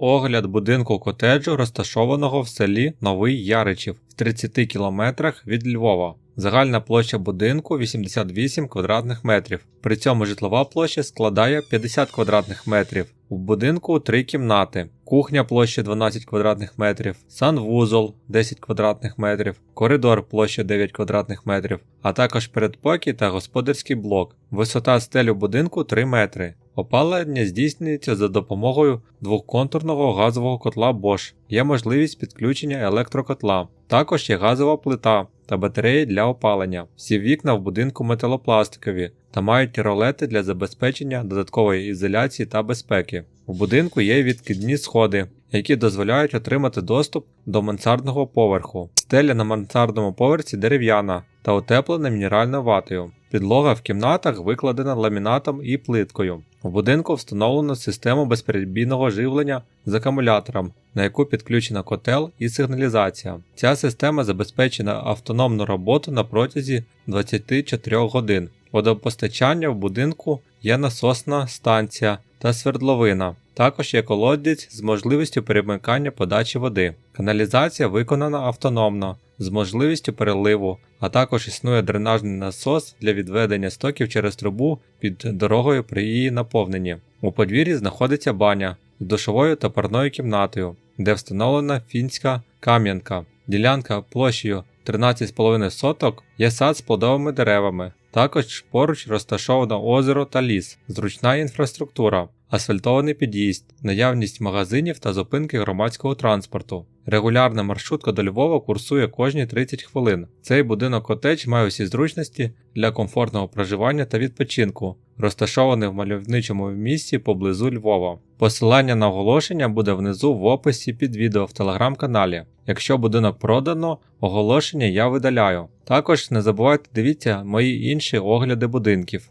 Огляд будинку котеджу, розташованого в селі Новий Яричів в 30 кілометрах від Львова. Загальна площа будинку 88 квадратних метрів. При цьому житлова площа складає 50 квадратних метрів. У будинку три кімнати, кухня площа 12 квадратних метрів, санвузол 10 квадратних метрів, коридор площа 9 квадратних метрів, а також передпокій та господарський блок. Висота стелю будинку 3 метри. Опалення здійснюється за допомогою двоконтурного газового котла Bosch. Є можливість підключення електрокотла. Також є газова плита та батареї для опалення. Всі вікна в будинку металопластикові та мають ролети для забезпечення додаткової ізоляції та безпеки. У будинку є відкидні сходи, які дозволяють отримати доступ до мансардного поверху. Стеля на мансардному поверсі дерев'яна та утеплена мінеральною ватою. Підлога в кімнатах викладена ламінатом і плиткою. У будинку встановлено систему безперебійного живлення з акумулятором, на яку підключена котел і сигналізація. Ця система забезпечена автономну роботу на протязі 24 годин. Водопостачання в будинку є насосна станція та свердловина. Також є колодязь з можливістю перемикання подачі води. Каналізація виконана автономно з можливістю переливу, а також існує дренажний насос для відведення стоків через трубу під дорогою при її наповненні. У подвір'ї знаходиться баня з душовою та парною кімнатою, де встановлена фінська кам'янка. Ділянка площею 13,5 соток є сад з плодовими деревами. Також поруч розташовано озеро та ліс, зручна інфраструктура, асфальтований під'їзд, наявність магазинів та зупинки громадського транспорту. Регулярна маршрутка до Львова курсує кожні 30 хвилин. Цей будинок котедж має усі зручності для комфортного проживання та відпочинку, розташований в мальовничому місці поблизу Львова. Посилання на оголошення буде внизу в описі під відео в телеграм-каналі. Якщо будинок продано, оголошення я видаляю. Також не забувайте дивіться мої інші огляди будинків.